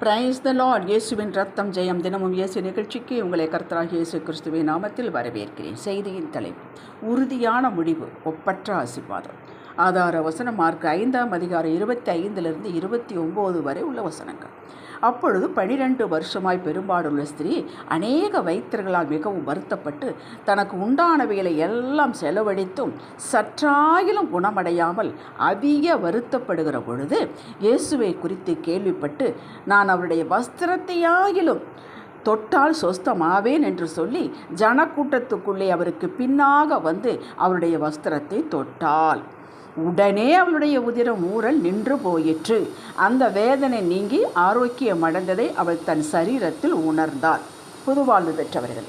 Praise the Lord இயேசுவின் ரத்தம் ஜெயம் தினமும் இயேசு நிகழ்ச்சிக்கு உங்களை கர்த்தராக இயேசு கிறிஸ்துவின் நாமத்தில் வரவேற்கிறேன். செய்தியின் தலைப்பு உறுதியான முடிவு ஒப்பற்ற ஆசிர்வாதம். ஆதார வசனம் மார்க் ஐந்தாம் அதிகாரம் இருபத்தி ஐந்திலிருந்து இருபத்தி ஒம்பது வரை உள்ள வசனங்கள். அப்பொழுது பனிரெண்டு வருஷமாய் பெரும்பாடுள்ள ஸ்திரீ அநேக வைத்தியர்களால் மிகவும் வருத்தப்பட்டு தனக்கு உண்டானவைகளை எல்லாம் செலவழித்தும் சற்றாயிலும் குணமடையாமல் அதிக வருத்தப்படுகிற பொழுது இயேசுவை குறித்து கேள்விப்பட்டு நான் அவருடைய வஸ்திரத்தையாகிலும் தொட்டால் சொஸ்தமாவேன் என்று சொல்லி ஜனக்கூட்டத்துக்குள்ளே அவருக்கு பின்னாக வந்து அவருடைய வஸ்திரத்தை தொட்டாள். உடனே அவளுடைய உதிரம் ஊறல் நின்று போயிற்று. அந்த வேதனை நீங்கி ஆரோக்கியம் அடைந்ததை அவள் தன் சரீரத்தில் உணர்ந்தாள். புதுவாழ்வு பெற்றவர்கள்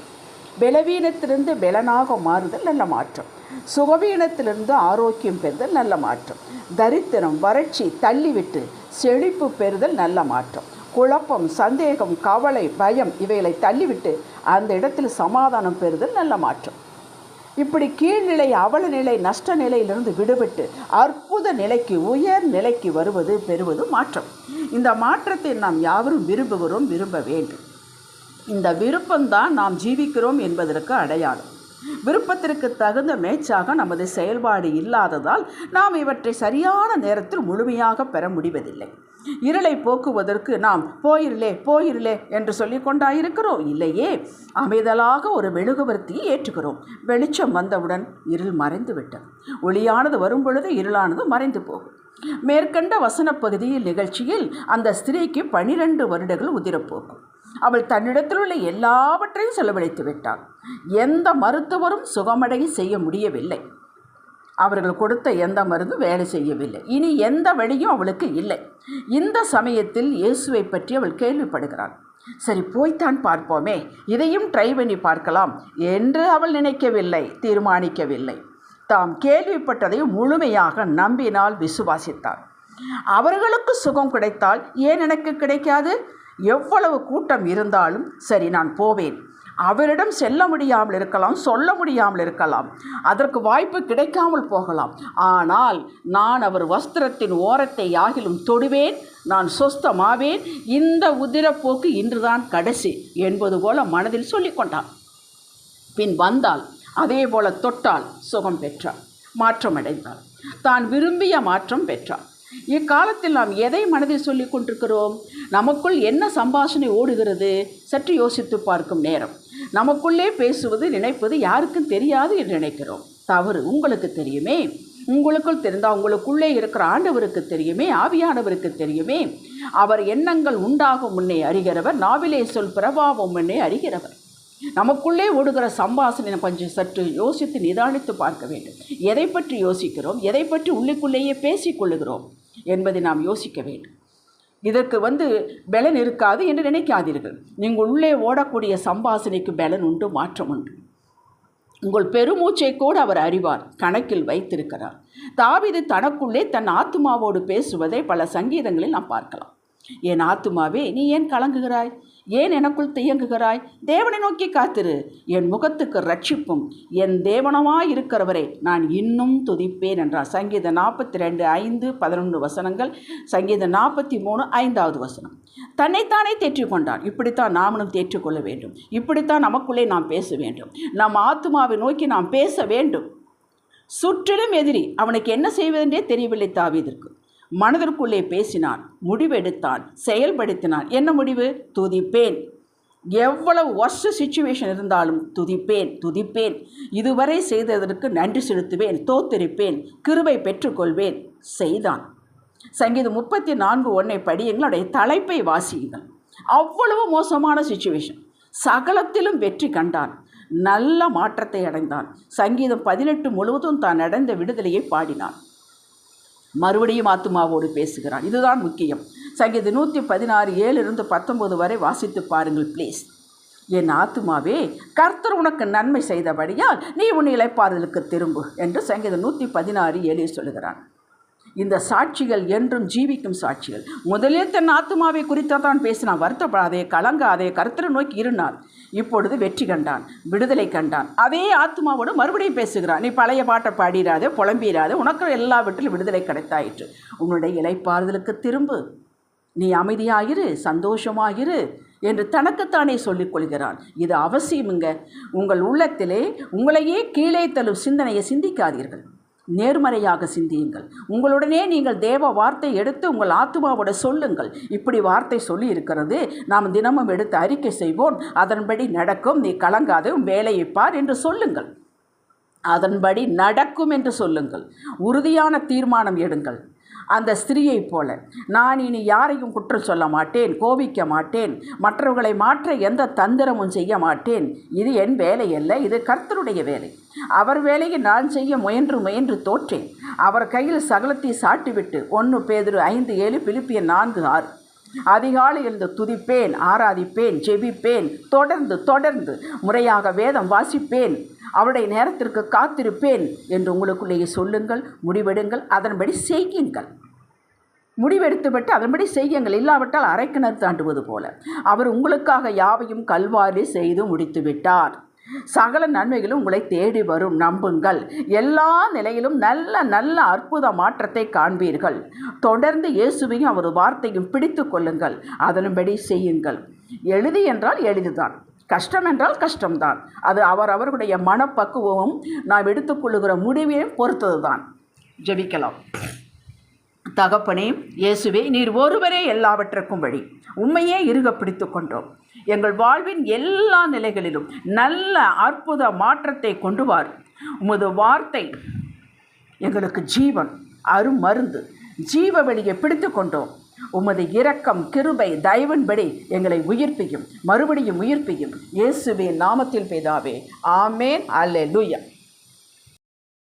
பலவீனத்திலிருந்து பலனாக மாறுதல் நல்ல மாற்றம். சுகவீனத்திலிருந்து ஆரோக்கியம் பெறுதல் நல்ல மாற்றம். தரித்திரம் வறட்சி தள்ளிவிட்டு செழிப்பு பெறுதல் நல்ல மாற்றம். குழப்பம் சந்தேகம் கவலை பயம் இவைகளை தள்ளிவிட்டு அந்த இடத்தில் சமாதானம் பெறுதல் நல்ல மாற்றம். இப்படி கீழ்நிலை அவல நிலை நஷ்ட நிலையிலிருந்து விடுபட்டு அற்புத நிலைக்கு உயர் நிலைக்கு வருவது பெறுவது மாற்றம். இந்த மாற்றத்தை நாம் யாவரும் விரும்புகிறோம் விரும்ப வேண்டும். இந்த விருப்பம்தான் நாம் ஜீவிக்கிறோம் என்பதற்கு அடையாளம். விருப்பத்திற்கு தகுந்த மேட்சாக நமது செயல்பாடு இல்லாததால் நாம் இவற்றை சரியான நேரத்தில் முழுமையாக பெற முடிவதில்லை. இருளை போக்குவதற்கு நாம் போயிருளே போயிருளே என்று சொல்லி கொண்டாயிருக்கிறோம். இல்லையே அமைதலாக ஒரு மெழுகுவர்த்தியை ஏற்றுகிறோம். வெளிச்சம் வந்தவுடன் இருள் மறைந்து விட்டது ஒளியானது வரும் பொழுது இருளானது மறைந்து போகும். மேற்கண்ட வசன பகுதியில் நிகழ்ச்சியில் அந்த ஸ்திரீக்கு பனிரெண்டு வருடங்கள் உதிரப்போகும். அவள் தன்னிடத்தில் உள்ள எல்லாவற்றையும் செலவழித்து விட்டாள். எந்த மருத்துவரும் சுகமடைய செய்ய முடியவில்லை. அவர்கள் கொடுத்த எந்த மருந்தும் வேலை செய்யவில்லை. இனி எந்த வழியும் அவளுக்கு இல்லை. இந்த சமயத்தில் இயேசுவை பற்றி அவள் கேள்விப்படுகிறாள். சரி போய்த்தான் பார்ப்போமே. இதையும் ட்ரை பண்ணி பார்க்கலாம் என்று அவள் நினைக்கவில்லை தீர்மானிக்கவில்லை. தாம் கேள்விப்பட்டதை முழுமையாக நம்பினால் விசுவாசித்தாள். அவர்களுக்கு சுகம் கிடைத்தால் ஏன் எனக்கு கிடைக்காது? எவ்வளவு கூட்டம் இருந்தாலும் சரி நான் போவேன். அவரிடம் செல்ல முடியாமல் இருக்கலாம் சொல்ல முடியாமல் இருக்கலாம். அதற்கு வாய்ப்பு கிடைக்காமல் போகலாம். ஆனால் நான் அவர் வஸ்திரத்தின் ஓரத்தை யாகிலும் தொடுவேன் நான் சொஸ்தமாவேன். இந்த உதிரப்போக்கு இன்றுதான் கடைசி என்பது போல மனதில் சொல்லிக்கொண்டான் பின் வந்தால் அதே போல தொட்டால் சுகம் பெற்றாள் மாற்றமடைந்தாள். தான் விரும்பிய மாற்றம் பெற்றாள். இக்காலத்தில் நாம் எதை மனதில் சொல்லி கொண்டிருக்கிறோம்? நமக்குள் என்ன சம்பாஷணை ஓடுகிறது? சற்று யோசித்து பார்க்கும் நேரம். நமக்குள்ளே பேசுவது நினைப்பது யாருக்கும் தெரியாது என்று நினைக்கிறோம். தவறு உங்களுக்கு தெரியுமே? உங்களுக்குள் தெரிந்தால் உங்களுக்குள்ளே இருக்கிற ஆண்டவருக்கு தெரியுமே? ஆவியானவருக்கு தெரியுமே? அவர் எண்ணங்கள் உண்டாகும் முன்னே அறிகிறவர். நாவிலே சொல் பிரபாவம் முன்னே அறிகிறவர். நமக்குள்ளே ஓடுகிற சம்பாசனை கொஞ்சம் சற்று யோசித்து நிதானித்து பார்க்க வேண்டும். எதை பற்றி யோசிக்கிறோம்? எதை பற்றி உள்ளுக்குள்ளேயே பேசிக்கொள்ளுகிறோம் என்பதை நாம் யோசிக்க வேண்டும். இதற்கு வந்து பலன் இருக்காது என்று நினைக்காதீர்கள். நீங்கள் உள்ளே ஓடக்கூடிய சம்பாசனைக்கு பலன் உண்டு மாற்றம் உண்டு. உங்கள் பெருமூச்சை கூட அவர் அறிவார் கணக்கில் வைத்திருக்கிறார். தாவிது தனக்குள்ளே தன் ஆத்மாவோடு பேசுவதை பல சங்கீதங்களில் நாம் பார்க்கலாம். என் ஆத்துமாவே நீ ஏன் கலங்குகிறாய்? ஏன் எனக்குள் தியங்குகிறாய்? தேவனை நோக்கி காத்திரு. என் முகத்துக்கு ரட்சிப்பும் என் தேவனமாய் இருக்கிறவரை நான் இன்னும் துதிப்பேன் என்றார். சங்கீத நாற்பத்தி ரெண்டு ஐந்து பதினொன்று வசனங்கள். சங்கீத நாற்பத்தி மூணு ஐந்தாவது வசனம். தன்னைத்தானே தேற்றிக்கொண்டான். இப்படித்தான் நாமளும் தேற்றிக்கொள்ள வேண்டும். இப்படித்தான் நமக்குள்ளே நாம் பேச வேண்டும். நம் ஆத்மாவை நோக்கி நாம் பேச வேண்டும். சுற்றிலும் எதிரி அவனுக்கு என்ன செய்வதென்றே தெரியவில்லை தாவீதற்கு. மனதிற்குள்ளே பேசினான் முடிவெடுத்தான் செயல்படுத்தினான். என்ன முடிவு? துதிப்பேன். எவ்வளவு ஒர்ஸ்ட் சுச்சுவேஷன் இருந்தாலும் துதிப்பேன் துதிப்பேன். இதுவரை செய்ததற்கு நன்றி செலுத்துவேன் தோத்திருப்பேன் கிருவை பெற்றுக்கொள்வேன் செய்தான். சங்கீதம் முப்பத்தி நான்கு ஒன்றை படியுங்களுடைய தலைப்பை வாசியுங்கள். அவ்வளவு மோசமான சுச்சுவேஷன் சகலத்திலும் வெற்றி கண்டான். நல்ல மாற்றத்தை அடைந்தான். சங்கீதம் பதினெட்டு முழுவதும் தான் அடைந்த விடுதலையை பாடினான். மறுபடியும் ஆத்துமாவோடு பேசுகிறான். இதுதான் முக்கியம். சங்கீத நூற்றி பதினாறு ஏழிலிருந்து பத்தொம்போது வரை வாசித்து பாருங்கள் ப்ளீஸ் என் ஆத்துமாவே கர்த்தர் உனக்கு நன்மை செய்தபடியால் நீ உன் இலைப்பாறுதலுக்கு திரும்பு என்று சங்கீதம் நூற்றி பதினாறு ஏழில் சொல்லுகிறான். இந்த சாட்சிகள் என்றும் ஜீவிக்கும் சாட்சிகள். முதலில் தன் ஆத்துமாவை குறித்தான் பேசினான். வருத்தப்படாதே கலங்காதே கருத்தரை நோக்கி இருந்தான். இப்பொழுது வெற்றி கண்டான் விடுதலை கண்டான். அதே ஆத்மாவோடு மறுபடியும் பேசுகிறான். நீ பழைய பாட்டை பாடிடாதே புலம்பிடாதே உனக்கு எல்லாவற்றிலும் விடுதலை கிடைத்தாயிற்று. உன்னுடைய இலைப்பாறுதலுக்கு திரும்பு. நீ அமைதியாகிரு சந்தோஷமாகிரு என்று தனக்குத்தானே சொல்லிக் கொள்கிறான். இது அவசியமுங்க. உங்கள் உள்ளத்திலே உங்களையே கீழே தள்ளும் சிந்தனையை சிந்திக்காதீர்கள். நேர்மறையாக சிந்தியுங்கள். உங்களுடனே நீங்கள் தேவ வார்த்தை எடுத்து உங்கள் ஆத்மாவோட சொல்லுங்கள். இப்படி வார்த்தை சொல்லி இருக்கிறது நாம் தினமும் எடுத்து அறிக்கை செய்வோம். அதன்படி நடக்கும் நீ கலங்காது வேலையை பார் என்று சொல்லுங்கள். அதன்படி நடக்கும் என்று சொல்லுங்கள். உறுதியான தீர்மானம் எடுங்கள். அந்த ஸ்திரீயைப் போல. நான் இனி யாரையும் குற்றம் சொல்ல மாட்டேன் கோபிக்க மாட்டேன் மற்றவர்களை மாற்ற எந்த தந்திரமும் செய்ய மாட்டேன். இது என் வேலை அல்ல இது கர்த்தருடைய வேலை. அவர் வேலையை நான் செய்ய முயன்று முயன்று தோற்றேன். அவர் கையில் சகலத்தை சாட்டிவிட்டு ஒன்று பேதிரு ஐந்து ஏழு பிலிப்பிய நான்கு ஆறு. அதிகாலை எழுந்து துதிப்பேன் ஆராதிப்பேன் ஜெபிப்பேன் தொடர்ந்து தொடர்ந்து முறையாக வேதம் வாசிப்பேன் அவருடைய நேரத்திற்கு காத்திருப்பேன் என்று உங்களுக்குள்ளேயே சொல்லுங்கள் முடிவெடுங்கள் அதன்படி செய்யுங்கள். முடிவெடுத்துவிட்டு அதன்படி செய்யுங்கள் இல்லாவிட்டால் அரைக்கிணறு தாண்டுவது போல. அவர் உங்களுக்காக யாவையும் கல்வாரி செய்து முடித்து விட்டார் சகல நன்மைகளும் உங்களை தேடி வரும் நம்புங்கள். எல்லா நிலையிலும் நல்ல நல்ல அற்புத மாற்றத்தை காண்பீர்கள். தொடர்ந்து இயேசுவையும் அவர் வார்த்தையும் பிடித்து கொள்ளுங்கள். அதன்படி செய்யுங்கள். எளிது என்றால் எளிதுதான். கஷ்டம் என்றால் கஷ்டம்தான். அது அவர் அவர்களுடைய மனப்பக்குவமும் நாம் எடுத்துக்கொள்ளுகிற முடிவையும் பொறுத்தது தான் ஜெபிக்கலாம். தகப்பனே இயேசுவே நீர் ஒருவரே எல்லாவற்றுக்கும் வழி. உண்மையே இருக பிடித்து கொண்டோம். எங்கள் வாழ்வின் எல்லா நிலைகளிலும் நல்ல அற்புத மாற்றத்தை கொண்டு வார். உமது வார்த்தை எங்களுக்கு ஜீவன் அருமருந்து ஜீவ வழியை பிடித்து கொண்டோம். உமது இரக்கம் கிருபை தயவன்படி எங்களை உயிர்ப்பியும் மறுபடியும் உயிர்ப்பியும். இயேசுவே நாமத்தில் பெய்தாவே ஆமேன் அல்லே